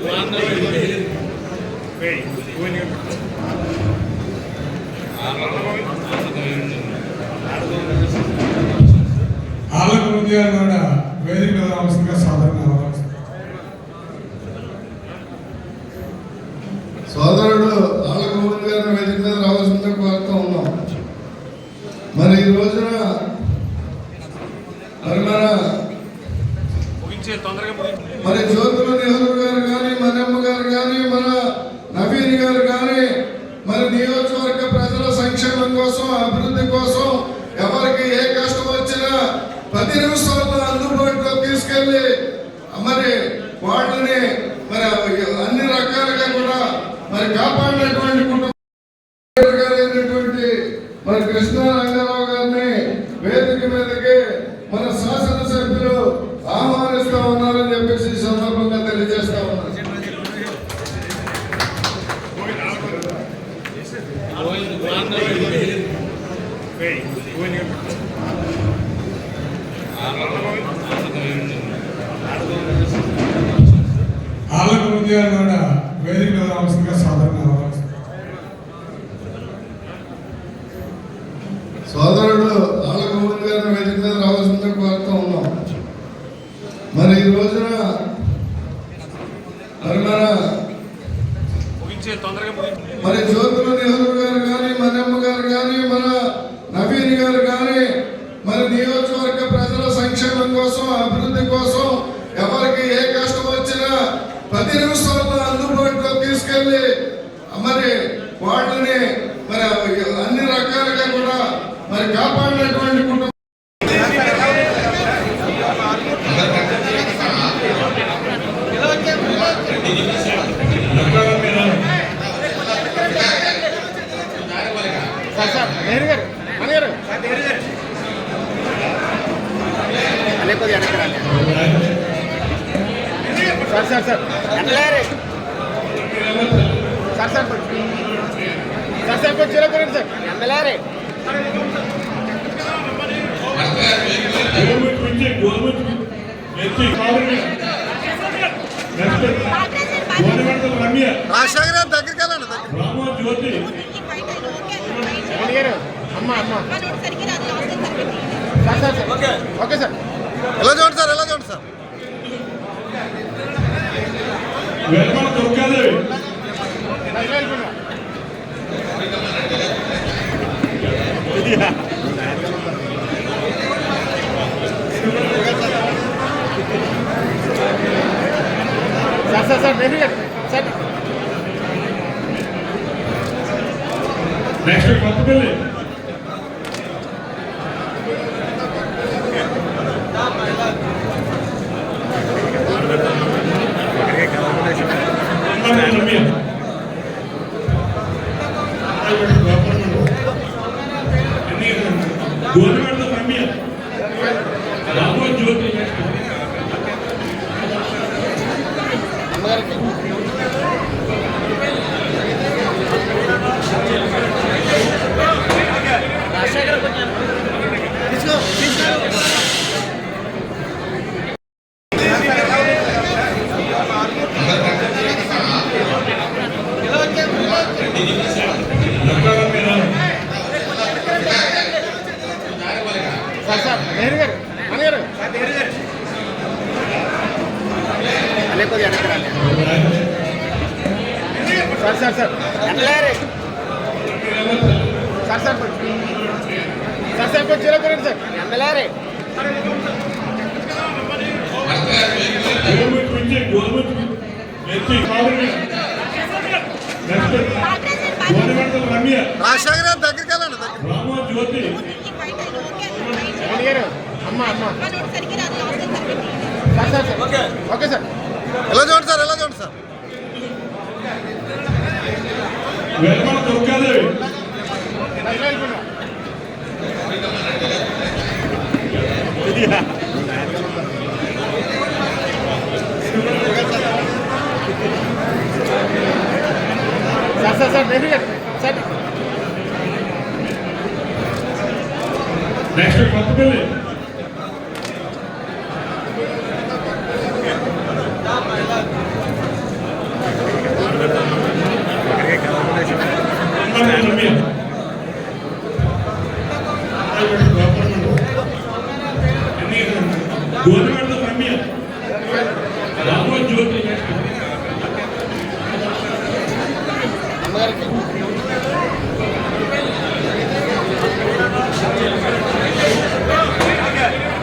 కూడా వేదిక మీద రావాల్సిందిగా సాధారణ సోదరుడు ఆలగమూడి గారిని వేదిక మీద రావాల్సిందిగా కోరుతూ ఉన్నాం. మరి ఈ రోజున మరి మన మరి జ్యోతుల నెహ్రూ గారు కానీ మనమ్మ గారు కానీ మన నవీన్ గారు కానీ మరి నియోజకవర్గ ప్రజల సంక్షేమం కోసం అభివృద్ధి కోసం ఎవరికి ఏ కష్టం వచ్చినా పది నిమిషాల్లో అందుబాటులో తీసుకెళ్ళి మరి వాళ్ళని మరి అన్ని రకాలుగా కూడా మరి కాపాడినటువంటి కుటుంబం గారైనటువంటి మన కృష్ణ రంగారావు గారిని వేదిక మీదకి మన శాసనసభ్యులు ఆహ్వానిస్తా ఉన్నారని చెప్పేసి ఈ సందర్భంగా తెలియజేస్తా ఉన్నారు ఆలయ ఉద్యోగాలు కూడా వేదిక మీద రావాల్సిందిగా సాధారణ సోదరుడు ఆలగమూడి గారిని రావాల్సిందిగా కోరుతూ ఉన్నాం మరి ఈ రోజున మరి మన మరి జ్యోతుల నెహ్రూ గారు కానీ మనమ్మ గారు కానీ మన నవీన్ గారు కానీ మరి నియోజకవర్గ ప్రజల సంక్షేమం కోసం అభివృద్ధి కోసం ఎవరికి ఏ కష్టం వచ్చినా పది నిమిషాల్లో అందుబాటులో తీసుకెళ్ళి మరి వాళ్ళని మరి అన్ని రకాలుగా కూడా మరి కాపాడినటువంటి కుటుంబం సార్ సార్ నెహ్రూ గారు మన గారు అనే కొద్ది వెనక్కి రండి. Sir sir. Sir. Sir sir. Sir sir కొంచెం తిరగండి సార్. వెనకలేరు. గవర్నమెంట్ నుంచి గవర్నమెంట్ రమ్య. రాజశేఖర్ దగ్గరికి వెళ్ళండి జ్యోతి. గారు అమ్మ అమ్మ. Sir sir sir. Okay. Okay sir. ఎలా చూడండి సార్? ఎలా చూడండి సార్? వెల్మల దుర్గాదేవి దగ్గర వెళ్ళిపోయినా sir sir sir government Ramya Rama Jyothi next అమ్మగారికి రాజశేఖర్ కొంచెం తీసుకో తీసుకో సార్ సార్ నెహ్రూ గారు మన గారు అనే కొద్ది వెనక్కి రండి. Sir sir. Sir. Sir sir. Sir sir కొంచెం తిరగండి సార్. వెనకలేరు. గవర్నమెంట్ నుంచి గవర్నమెంట్ రమ్య రాజశేఖర్ దగ్గరికి వెళ్ళండి. రామ జ్యోతి. గారు అమ్మ అమ్మ. Sir sir. Sir okay okay sir. ఎలా చూడండి సార్ ఎలా Next, దొరకదు sir sir sir next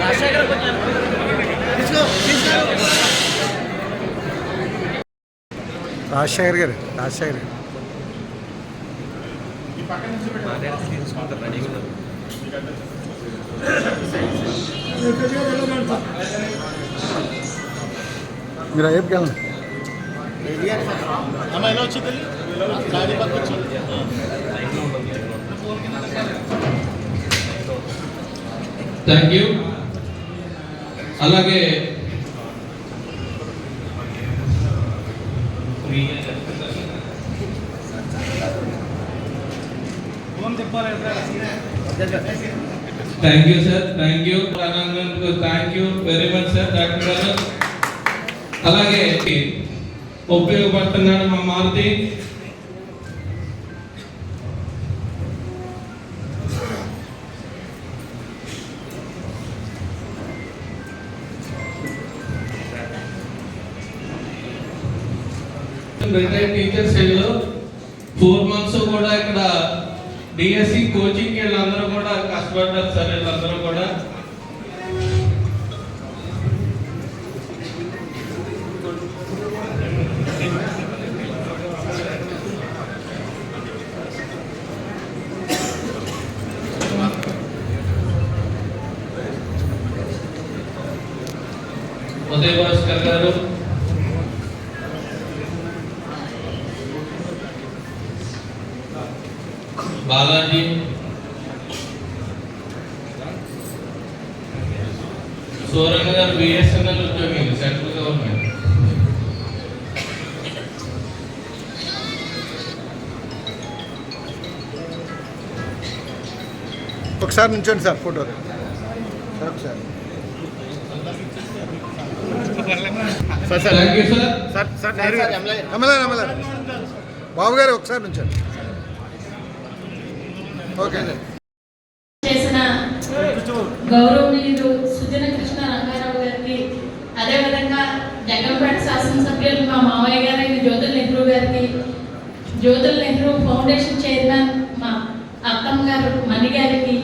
Rajasekhar కొంచెం తీసుకో తీసుకో రాజశేఖర్ గారు రాజశేఖర్ గారు మీరు అయ్యప్పకి వెళ్ళండి అమ్మ ఎలా వచ్చింది గాడి పక్క వచ్చింది థ్యాంక్ యూ అలాగే thank you sir thank you thank you very much sir doctor గారు అలాగే ఉపయోగపడుతున్నాడు మా మారుతి రిటైర్డ్ టీచర్ వీళ్ళు ఫోర్ మంత్స్ కూడా ఇక్కడ డిఎస్సి కోచింగ్ వీళ్ళందరూ కూడా కష్టపడ్డారు సార్ వీళ్ళందరూ కూడా. ఉదయ్ భాస్కర్ గారు. సూరంగ గారు బిఎస్ఎన్ఎల్ ఉద్యోగి సెంట్రల్ గవర్నమెంట్. ఒకసారి నుంచోండి sir photo. Sir sir sir. Sir MLA. MLA Babu గారు ఒకసారి నుంచోండి. ఓకే. చేసిన గౌరవనీయులు శాసనసభ్యులు మా మావయ్య గారైన జ్యోతుల నెహ్రూ గారికి జ్యోతుల నెహ్రూ ఫౌండేషన్ చైర్మన్ మా అత్తమ్మ గారు మణి గారికి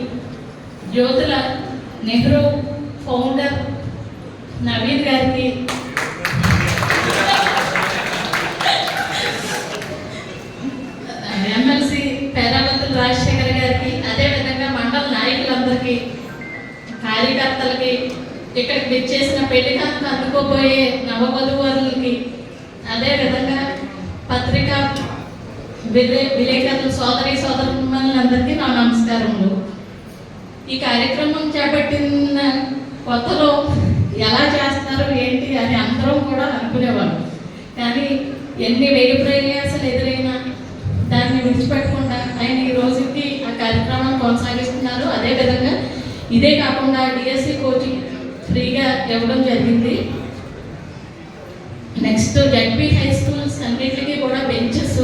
జ్యోతుల నెహ్రూ ఫౌండర్ నవీన్ గారికి. ఎమ్మెల్సీ పేరావతుల రాజశేఖర్ గారికి అదేవిధంగా మండల నాయకులందరికీ కార్యకర్తలకి ఇక్కడికి విచ్చేసిన పెళ్ళికాలను అందుకోబోయే నవవధువరులకి అదేవిధంగా పత్రికా పత్రిక విలేకరుల సోదరి సోదరులందరికీ నా నమస్కారములు. ఈ కార్యక్రమం చేపట్టిన కొత్తలో ఎలా చేస్తారు ఏంటి అని అందరం కూడా అనుకునేవారు కానీ ఎన్ని వెయ్యి ప్రయాసాలు ఎదురైనా దాన్ని విడిచిపెట్టకుండా ఆయన ఈ రోజుకి ఆ కార్యక్రమాన్ని కొనసాగిస్తున్నారు. అదేవిధంగా ఇదే కాకుండా డిఎస్సి కోచింగ్ ఫ్రీగా ఇవ్వడం జరిగింది. నెక్స్ట్ జడ్పీ హై స్కూల్స్ అన్నింటికి కూడా బెంచెస్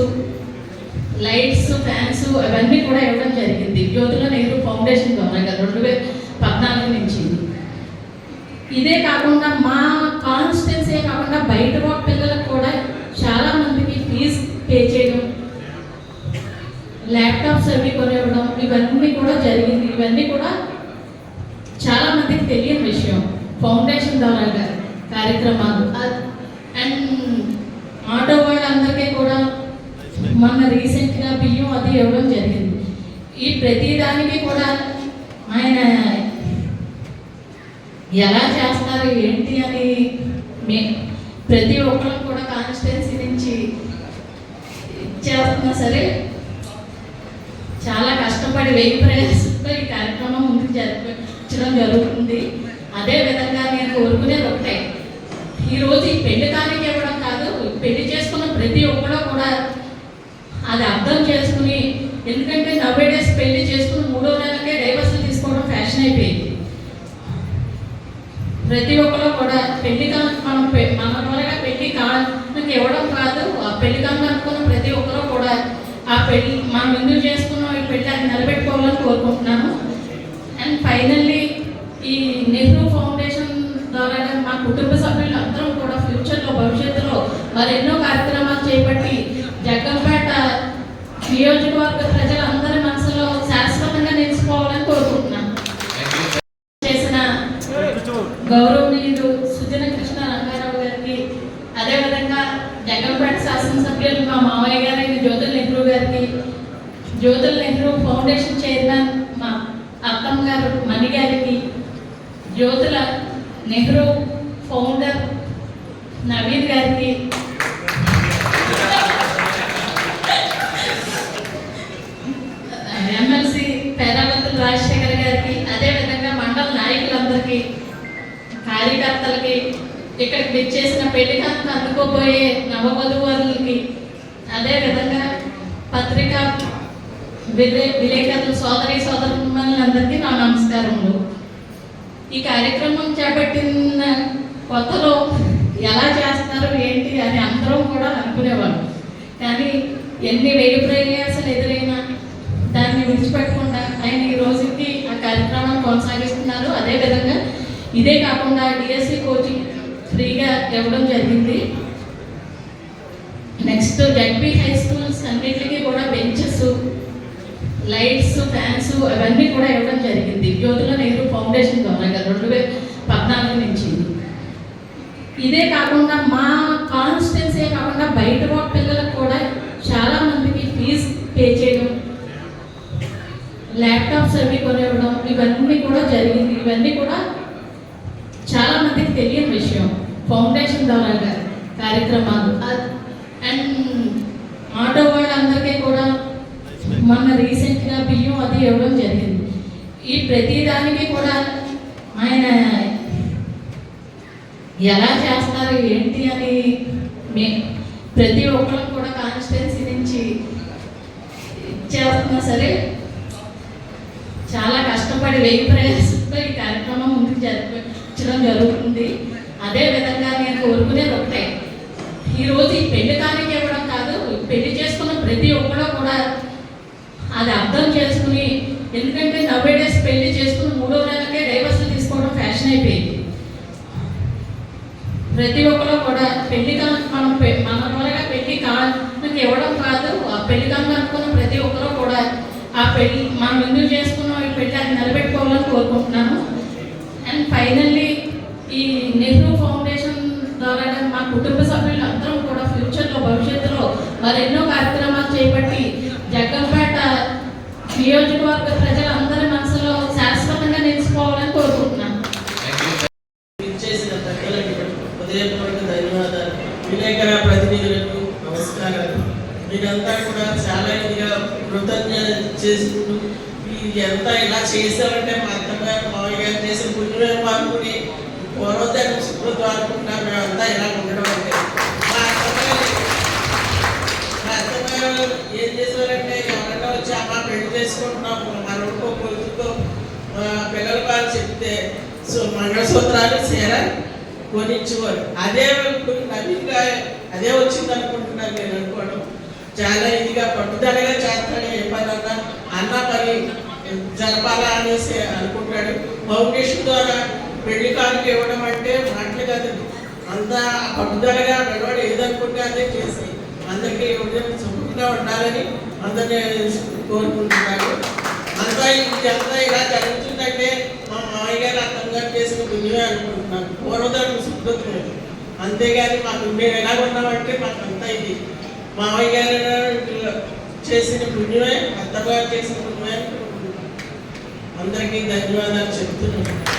లైట్స్ ఫ్యాన్స్ అవన్నీ కూడా ఇవ్వడం జరిగింది. జ్యోతుల నెహ్రూ ఫౌండేషన్ ద్వారా రెండు వేల పద్నాలుగు నుంచి. ఇదే కాకుండా మా కాన్స్టిట్యున్సీ కాకుండా బయట వాళ్ళ పిల్లలకు కూడా చాలా మందికి ఫీజు పే చేయడం ల్యాప్టాప్స్ అవి కొనివ్వడం ఇవన్నీ కూడా జరిగింది. ఇవన్నీ కూడా చాలా మందికి తెలియని విషయం. ఫౌండేషన్ ద్వారా కార్యక్రమాలు. అండ్ ఆటో వాళ్ళందరికీ కూడా మొన్న రీసెంట్గా బియ్యం అది ఇవ్వడం జరిగింది. ఈ ప్రతి దానికి కూడా ఆయన ఎలా చేస్తారు ఏంటి అని మే ప్రతి ఒక్కరు కూడా కాన్స్టిట్యున్సీ నుంచి చేస్తున్నా సరే చాలా కష్టపడి వెయ్యి ప్రయాసంతో ఈ కార్యక్రమం ముందుకు జరిపించడం జరుగుతుంది. అదే విధంగా నేను కోరుకునేది ఒకటే. ఈరోజు ఈ పెళ్ళి కానికి ఇవ్వడం కాదు పెళ్ళి చేసుకున్న ప్రతి ఒక్కరూ కూడా అది అర్థం చేసుకుని ఎందుకంటే నవ్వే డేస్ పెళ్ళి చేసుకుని మూడో నెలకే డైవర్స్లు తీసుకోవడం ఫ్యాషన్ అయిపోయింది. ప్రతి ఒక్కరూ కూడా పెళ్ళి కాను మనం మన త్వరగా పెళ్ళి కానుక ఇవ్వడం కాదు ఆ పెళ్ళి కాను అనుకున్న ప్రతి ఒక్కరు కూడా ఆ పెళ్ళి మనం ఎందుకు చేసుకున్నాం ఈ పెళ్ళి అది నిలబెట్టుకోవాలని కోరుకుంటున్నాను అండ్ ఫైనల్లీ ఈ నెహ్రూ ఫౌండేషన్ ద్వారా మా కుటుంబ సభ్యులు అందరం కూడా ఫ్యూచర్లో భవిష్యత్తులో మరెన్నో కార్యక్రమాలు చేపట్టి జగ్గంపేట నియోజకవర్గ ప్రజలందరి మనసులో శాశ్వతంగా నిలుచుకోవాలని కోరుకుంటున్నాను చేసిన గౌరవనీయులు సుజన కృష్ణ రంగారావు గారికి అదేవిధంగా జగన్పేట శాసనసభ్యులు మా మావయ్య గారైన జ్యోతుల నెహ్రూ గారికి జ్యోతుల నెహ్రూ ఫౌండేషన్ చైర్మన్ మా అత్తమ్మ గారు మణి గారికి జ్యోతుల నెహ్రూ ఫౌండర్ నవీన్ గారికి. ఎమ్మెల్సీ పేరావతుల రాజశేఖర్ గారికి అదేవిధంగా మండల నాయకులందరికీ కార్యకర్తలకి ఇక్కడికి విచ్చేసిన పెళ్ళికాంత అందుకోబోయే నవవధువరులకి అదేవిధంగా పత్రికా విలేకరులు సోదరి సోదరులందరికీ నా నమస్కారములు. ఈ కార్యక్రమం చేపట్టిన కొత్తలో ఎలా చేస్తారు ఏంటి అని అందరం కూడా అనుకునేవారు కానీ ఎన్ని వెయ్యి ప్రయాసాలు ఎదురైనా దాన్ని విడిచిపెట్టకుండా ఆయన ఈ రోజుకి ఆ కార్యక్రమాన్ని కొనసాగిస్తున్నారు. అదేవిధంగా ఇదే కాకుండా డిఎస్సి కోచింగ్ ఫ్రీగా ఇవ్వడం జరిగింది. నెక్స్ట్ జడ్పీ హై స్కూల్స్ అన్నింటికి కూడా బెంచెస్ లైట్స్ ఫ్యాన్స్ అవన్నీ కూడా ఇవ్వడం జరిగింది. జ్యోతుల నెహ్రూ ఫౌండేషన్ ద్వారా రెండు వేల పద్నాలుగు నుంచి. ఇదే కాకుండా మా కాన్స్టిట్యున్సీ కాకుండా బయట వాళ్ళ పిల్లలకు కూడా చాలా మందికి ఫీజు పే చేయడం ల్యాప్టాప్స్ అవి కొనివ్వడం ఇవన్నీ కూడా జరిగింది. ఇవన్నీ కూడా చాలా మందికి తెలియని విషయం. ఫౌండేషన్ ద్వారా కార్యక్రమాలు. అండ్ ఆటో బియ్యం అది ఇవ్వడం జరిగింది. ఈ ప్రతి దానికి కూడా ఆయన ఎలా చేస్తారు ఏంటి అని మే ప్రతి ఒక్కరు కూడా కాన్స్టిట్యున్సీ నుంచి చేస్తున్నా సరే చాలా కష్టపడి వెయ్యి ప్రయాసంతో ఈ కార్యక్రమం ముందుకు జరిపించడం జరుగుతుంది. అదే విధంగా నేను కోరుకునేది ఒకటే. ఈరోజు ఈ పెళ్ళి కానికి ఇవ్వడం కాదు పెళ్ళి చేసుకున్న ప్రతి ఒక్కరు కూడా అది అర్థం చేసుకుని ఎందుకంటే నవ్వే డేస్ పెళ్ళి చేసుకుని మూడో నెలకే డైవర్స్ తీసుకోవడం ఫ్యాషన్ అయిపోయింది. ప్రతి ఒక్కరు కూడా పెళ్ళి మనం మన త్వరగా పెళ్ళి కానుక ఇవ్వడం కాదు ఆ పెళ్ళి కాను అనుకున్న ప్రతి ఒక్కరూ కూడా ఆ పెళ్ళి మనం ఎందుకు చేసుకున్నాం ఈ పెళ్ళి అది నిలబెట్టుకోవాలని కోరుకుంటున్నాను. అండ్ ఫైనల్లీ ఈ నెహ్రూ ఫౌండేషన్ ద్వారా మా కుటుంబ సభ్యులు అందరం కూడా ఫ్యూచర్లో భవిష్యత్తులో మరెన్నో కార్యక్రమాలు చేపట్టి జగ్గంపేట నియోజకవర్గ ప్రజలందరి మనసులో శాశ్వతంగా నిలుచుకోవాలని కోరుకుంటున్నాను చేసిన పెద్దలకి హృదయపూర్వక ధన్యవాదాలు విలేకర ప్రతినిధులకు నమస్కారాలు మీరంతా కూడా చాలా ఇదిగా కృతజ్ఞత చేసుకుంటూ ఇది ఎంత ఇలా చేశారంటే మా అత్తమ్మ మామయ్య గారు చేసిన పుణ్యమే అనుకుని పూర్వోదయం శుభ్రత అనుకుంటున్నాం మేమంతా ఇలా ఉండడం అంటే మా అత్తమ్మ మా అత్తమ్మ ఏం చేశారంటే ఎవరైనా వచ్చి అమ్మ పెళ్ళి చేసుకుంటున్నాం మనకు కొడుకుతో పిల్లల వాళ్ళు చెప్తే సో మంగళసూత్రాలు చీర కొనిచ్చేవారు. అదే ఇప్పుడు నవీన్గా అదే వచ్చింది అనుకుంటున్నాను నేను అనుకోవడం. చాలా ఇదిగా పట్టుదలగా చేస్తాడు ఏ పని అన్నా అన్న పని జరపాలా అనేసి అనుకుంటాడు ఫౌండేషన్ ద్వారా పెళ్ళి కానుక ఇవ్వడం అంటే మాటలు కాదండి అంత పట్టుదలగా పిల్లవాడు ఏదనుకుంటే అదే చేసి అందరికీ ఉద్యోగం సుఖంగా ఉండాలని అందరినీ కోరుకుంటున్నాను అంతా ఇది అంతా ఇలా జరుగుతుందంటే మా మామయ్య గారు అర్థం గారు చేసిన పుణ్యమే అనుకుంటున్నాను పూర్వదాన్ని లేదు అంతేగాని మాకు మేము ఎలా ఉన్నామంటే మాకు అంతా ఇది. మామయ్య గారు చేసిన పుణ్యమే అత్తగారు చేసిన అందరికీ ధన్యవాదాలు చెప్తున్నాను.